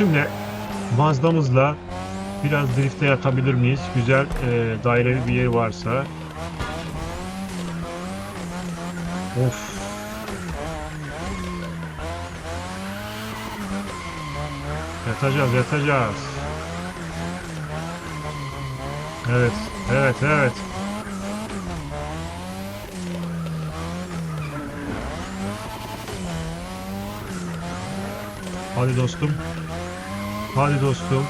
Şimdi Mazda'mızla biraz drifte yatabilir miyiz? Güzel e, daireli bir yer varsa. Of. Yatacağız, yatacağız. Evet, evet, evet. Hadi dostum. Hadi dostum.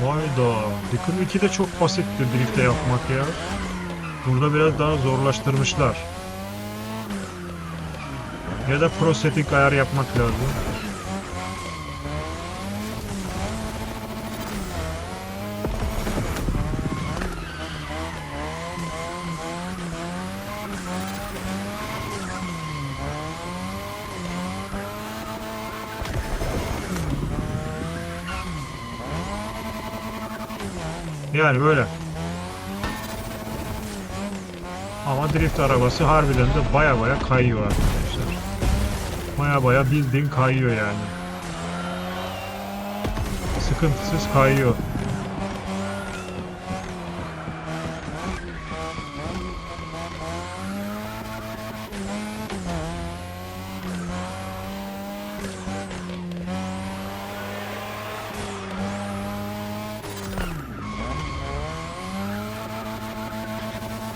Hayda. Dickon 2 de çok basitti drifte yapmak ya. Burada biraz daha zorlaştırmışlar. Ya da pro setting ayar yapmak lazım. Yani böyle. Ama drift arabası harbiden de baya baya kayıyor arkadaşlar. Baya baya bildiğin kayıyor yani. Sıkıntısız kayıyor.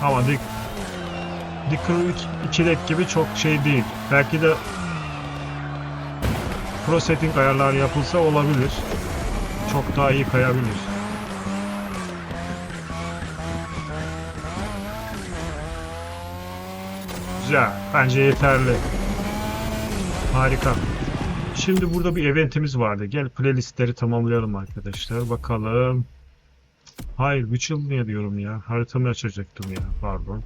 Ama Dick Dicker 3 2 gibi çok şey değil. Belki de Pro setting ayarlar yapılsa olabilir. Çok daha iyi kayabilir. Güzel. Bence yeterli. Harika. Şimdi burada bir eventimiz vardı. Gel playlistleri tamamlayalım arkadaşlar. Bakalım. Hayır, Witcher diyorum ya? Haritamı açacaktım ya. Pardon.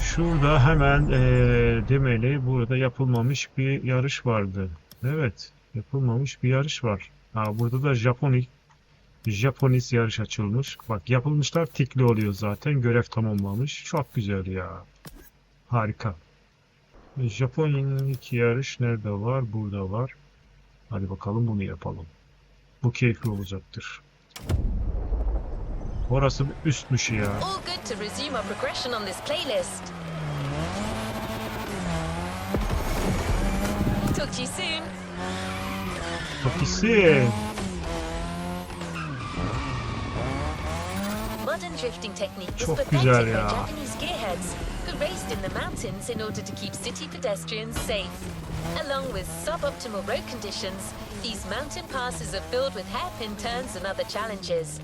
Şurada hemen eee demeli burada yapılmamış bir yarış vardı. Evet, yapılmamış bir yarış var. Ha, burada da Japonik Japonis yarış açılmış. Bak yapılmışlar tikli oluyor zaten. Görev tamamlamış. Çok güzel ya. Harika. Japonik yarış nerede var? Burada var. Hadi bakalım bunu yapalım. Bu keyifli olacaktır. Orası bir üstmüş ya. All good to resume our progression on this playlist. Talk to you soon. Çok iyisin. Modern drifting technique is Çok perfected güzel by ya. Japanese gearheads raced in the mountains in order to keep city pedestrians safe. Along with suboptimal road conditions, these mountain passes are filled with hairpin turns and other challenges.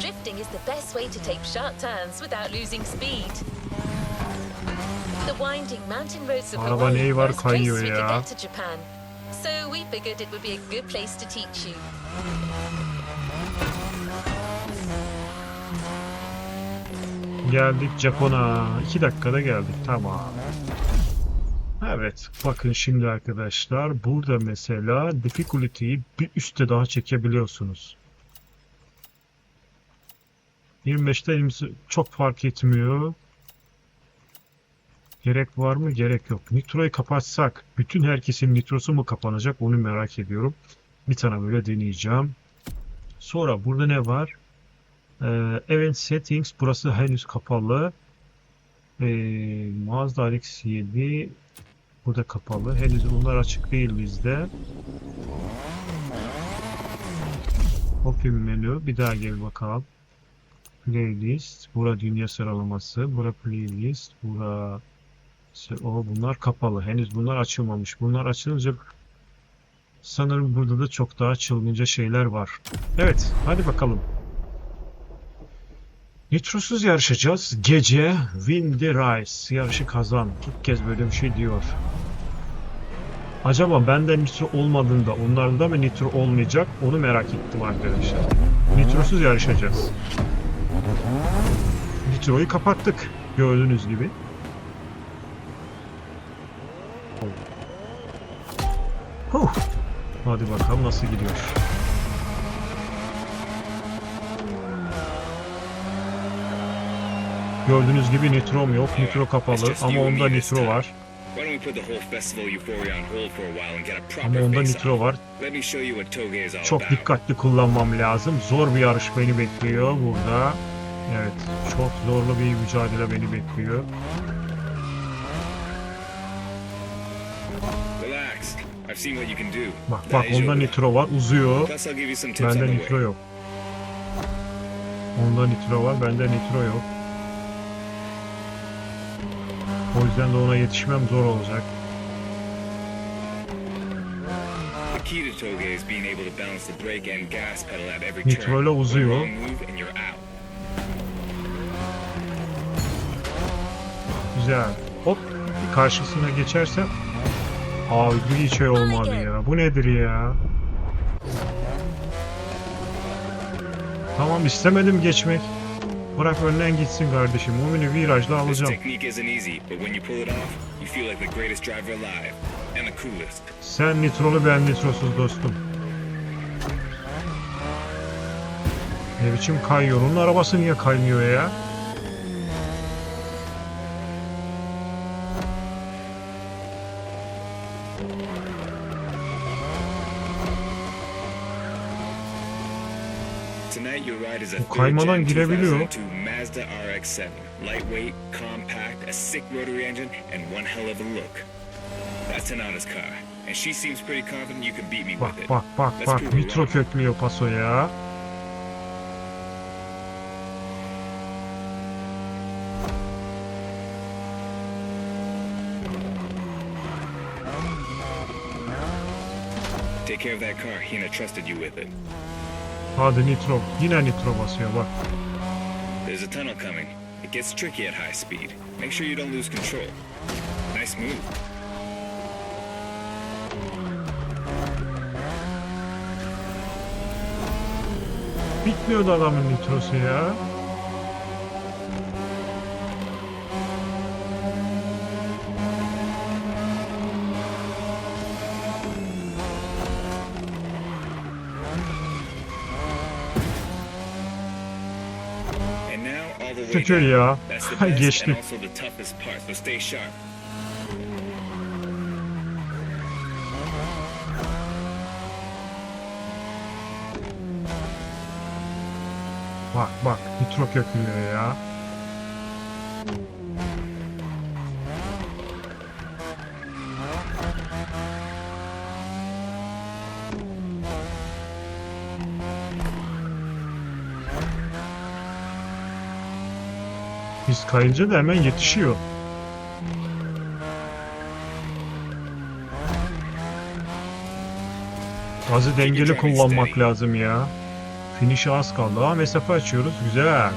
Drifting is the best way to take sharp turns without losing speed. The winding mountain roads of Hawaii are kayıyor as we could get to Japan. So we figured it would be a good place to teach you. Geldik Japon'a. 2 dakikada geldik. Tamam. Evet. Bakın şimdi arkadaşlar. Burada mesela difficulty'yi bir üste daha çekebiliyorsunuz. 25'te 20 çok fark etmiyor. Gerek var mı? Gerek yok. Nitro'yu kapatsak bütün herkesin nitrosu mu kapanacak? Onu merak ediyorum. Bir tane böyle deneyeceğim. Sonra burada ne var? Ee, Event Settings burası henüz kapalı. Ee, Mazda RX-7 burada kapalı. Henüz bunlar açık değil bizde. Open menü. Bir daha gel bakalım. Playlist. Bura dünya sıralaması. Bura playlist. Bura o bunlar kapalı. Henüz bunlar açılmamış. Bunlar açılınca sanırım burada da çok daha çılgınca şeyler var. Evet, hadi bakalım. Nitrosuz yarışacağız. Gece Win the Race. Yarışı kazan. İlk kez böyle bir şey diyor. Acaba bende nitro olmadığında onlarda mı nitro olmayacak? Onu merak ettim arkadaşlar. Nitrosuz yarışacağız. Nitroyu kapattık. Gördüğünüz gibi. Huh. Hadi bakalım nasıl gidiyor. Gördüğünüz gibi nitrom yok. Nitro kapalı ama onda nitro var. Ama onda nitro var. Çok dikkatli kullanmam lazım. Zor bir yarış beni bekliyor burada. Evet, çok zorlu bir mücadele beni bekliyor. Bak bak onda nitro var, uzuyor. Bende nitro yok. Onda nitro var, bende nitro yok. O yüzden de ona yetişmem zor olacak. The key to Toge is being able to balance the brake and gas pedal at every Nitro turn. ile One uzuyor. Güzel. Hop, karşısına geçersem. Abi hiç şey olmadı ya. Bu nedir ya? Tamam istemedim geçmek. Bırak önden gitsin kardeşim. O beni virajla alacağım. Sen nitrolu ben nitrosuz dostum. Ne biçim kayıyor? Onun arabası niye kaymıyor ya? Kaymadan girebiliyor. 2002 Mazda RX-7. Lightweight, compact, a sick rotary engine, and one hell of a look. That's Tanada's car, and she seems pretty confident you can beat me Bak with it. bak bak Let's bak nitro köklüyor paso ya. Take care of that car. Hina trusted you with it. Hadi nitro. Yine nitro basıyor bak. There's a tunnel coming. It gets tricky at high speed. Make sure you don't lose control. Nice move. Bitmiyordu adamın nitrosu ya. so stay sharp. Bak bak nitro köklüyor ya. Biz kayınca da hemen yetişiyor. Gazı dengeli kullanmak lazım ya. Finish'e az kaldı ama mesafe açıyoruz. Güzel.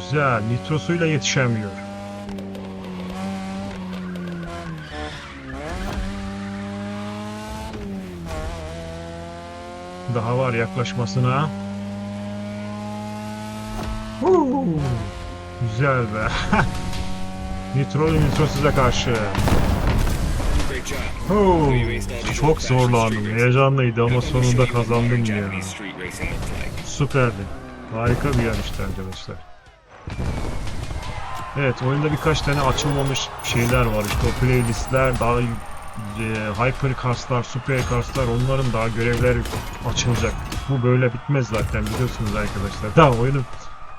Güzel. Nitrosuyla yetişemiyor. Daha var yaklaşmasına. Huu, Güzel be. Nitro nitrosuza karşı. Great job. Huu, Çok zorlandım. Heyecanlıydı ama sonunda kazandım ya. Süperdi. Harika bir yarıştı arkadaşlar. Evet oyunda birkaç tane açılmamış şeyler var. İşte o playlistler, daha e, hypercarslar, supercarslar onların daha görevleri açılacak. Bu böyle bitmez zaten biliyorsunuz arkadaşlar. Daha oyunun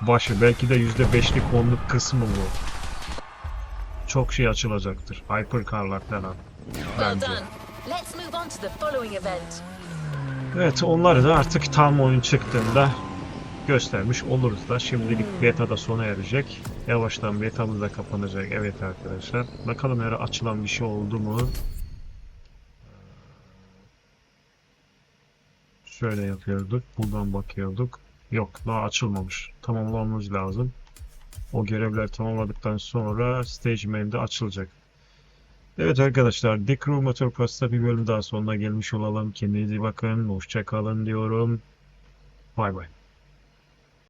başı belki de %5'lik 10'luk kısmı bu. Çok şey açılacaktır. Hypercarlar falan. Bence. Evet onları da artık tam oyun çıktığında göstermiş oluruz da. Şimdilik beta da sona erecek. Yavaştan betamız da kapanacak. Evet arkadaşlar. Bakalım eğer açılan bir şey oldu mu? Şöyle yapıyorduk. Buradan bakıyorduk. Yok daha açılmamış. Tamamlamamız lazım. O görevler tamamladıktan sonra Stage Main'de açılacak. Evet arkadaşlar, The Crew Motorcross'ta bir bölüm daha sonuna gelmiş olalım. Kendinize iyi bakın, hoşça kalın diyorum. Bay bay.